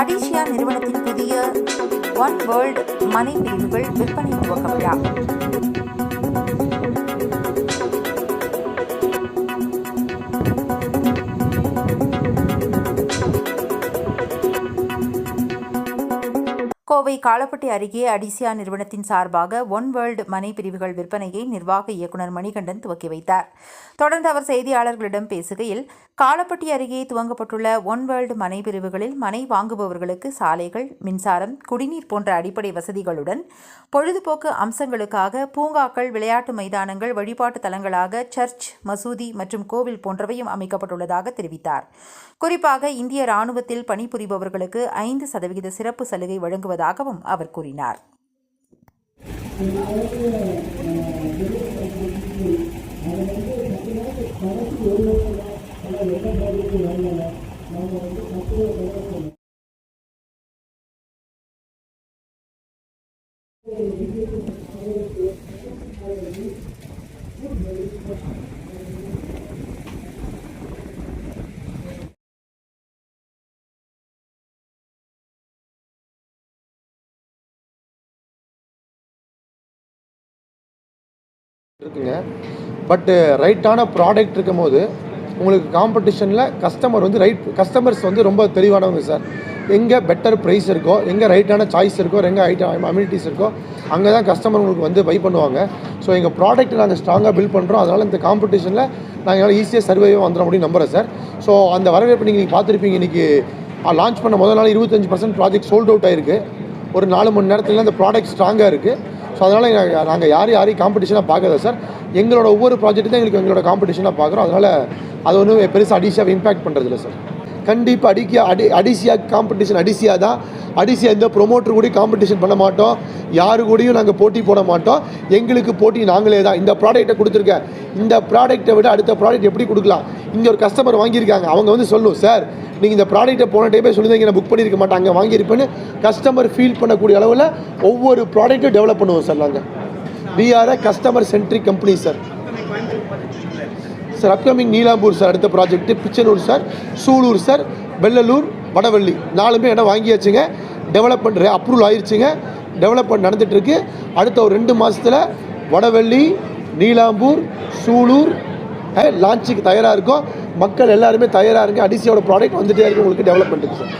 அடிஷியா நிறுவனத்தின் புதிய one world மனை பிரிவுகள் விற்பனை துவக்க விழா. கோவை காலப்பட்டி அருகே அடிசியா நிறுவனத்தின் சார்பாக ஒன் வேர்ல்டு மனை பிரிவுகள் விற்பனையை நிர்வாக இயக்குநர் மணிகண்டன் துவக்கி வைத்தார். தொடர்ந்து அவர் செய்தியாளர்களிடம் பேசுகையில் காலப்பட்டி அருகே துவங்கப்பட்டுள்ள ஒன் வேர்ல்டு மனை பிரிவுகளில் மனை வாங்குபவர்களுக்கு சாலைகள் மின்சாரம் குடிநீர் போன்ற அடிப்படை வசதிகளுடன் பொழுதுபோக்கு அம்சங்களுக்காக பூங்காக்கள் விளையாட்டு மைதானங்கள் வழிபாட்டு தலங்களாக சர்ச் மசூதி மற்றும் கோவில் போன்றவையும் அமைக்கப்பட்டுள்ளதாக தெரிவித்தார். குறிப்பாக இந்திய ராணுவத்தில் பணிபுரிபவர்களுக்கு ஐந்து சதவிகித சிறப்பு சலுகை வழங்குவதாகவும் அவர் கூறினார். இருக்குங்க. பட்டு ரைட்டான ப்ராடக்ட் இருக்கும் போது உங்களுக்கு காம்படிஷனில் கஸ்டமர் வந்து ரைட் கஸ்டமர்ஸ் வந்து ரொம்ப தெளிவானவங்க சார் எங்கே பெட்டர் ப்ரைஸ் இருக்கோ எங்கே ரைட்டான சாய்ஸ் இருக்கோ எங்கே ஐட்டம் அம்யூனிட்டிஸ் இருக்கோ அங்கே தான் கஸ்டமர் உங்களுக்கு வந்து பை பண்ணுவாங்க. ஸோ எங்கள் ப்ராடக்ட் நாங்கள் ஸ்ட்ராங்காக பில்ட் பண்ணுறோம் அதனால் இந்த காம்படிஷனில் நாங்கள் ஈஸியாக சர்வைவாக வந்துட முடியும் நம்புகிறேன் சார் ஸோ அந்த வரவேற்பு நீங்கள் பார்த்துருப்பீங்க இன்றைக்கி லான்ச் பண்ண முதல் நாள் இருபத்தஞ்சு பர்சன்ட் ப்ராஜெக்ட் சோல்ட் அவுட் ஆயிருக்கு. ஒரு நாலு மணி நேரத்தில் அந்த ப்ராடக்ட் ஸ்ட்ராங்காக இருக்குது ஸோ அதனால் நாங்கள் நாங்கள் யார் யாரையும் காம்படிஷனாக பார்க்கறது சார் எங்களோட ஒவ்வொரு ப்ராஜெக்ட்டு தான் எங்களுக்கு எங்களோட காம்படிஷனாக பார்க்குறோம். அதனால் அது ஒன்றும் பெருசாக அடிஷியாக இம்பேக்ட் பண்ணுறதில்ல சார் கண்டிப்பாக அடிக்கியா அடி அடிசியா காம்படிஷன் அடிசியா தான். அடிசியா எந்த ப்ரொமோட்டர் கூட காம்படிஷன் பண்ண மாட்டோம். யாரு கூடயும் நாங்கள் போட்டி போட மாட்டோம். எங்களுக்கு போட்டி நாங்களே தான். இந்த ப்ராடக்ட்டை கொடுத்துருக்கேன். இந்த ப்ராடக்ட்டை விட அடுத்த ப்ராடக்ட் எப்படி கொடுக்கலாம்? இங்கே ஒரு கஸ்டமர் வாங்கியிருக்காங்க. அவங்க வந்து சொல்லும் சார் நீங்கள் இந்த ப்ராடக்ட்டை போன டைமே சொல்லியிருந்தீங்க. நான் புக் பண்ணியிருக்க மாட்டாங்க வாங்கியிருப்பேன்னு கஸ்டமர் ஃபீல் பண்ணக்கூடிய அளவில் ஒவ்வொரு ப்ராடக்ட்டும் டெவலப் பண்ணுவோம் சார் நாங்கள் we are a customer centric company sir sir upcoming Neelambur sir அடுத்த project Pichanur sir Sulur sir Vellalur Vadavalli. நாலுமே இடம் வாங்கியாச்சுங்க. டெவலப்மெண்ட் அப்ரூவல் ஆயிடுச்சுங்க டெவலப்மெண்ட் நடந்துகிட்ருக்கு அடுத்த ஒரு ரெண்டு மாதத்தில் வடவள்ளி நீலாம்பூர் சூலூர் லான்ச்சுக்கு தயாராக இருக்கும். மக்கள் எல்லாருமே தயாராக இருங்க. அடிசியோட ப்ராடக்ட் வந்துகிட்டே இருக்குது உங்களுக்கு டெவலப்மெண்ட்டுக்கு சார்.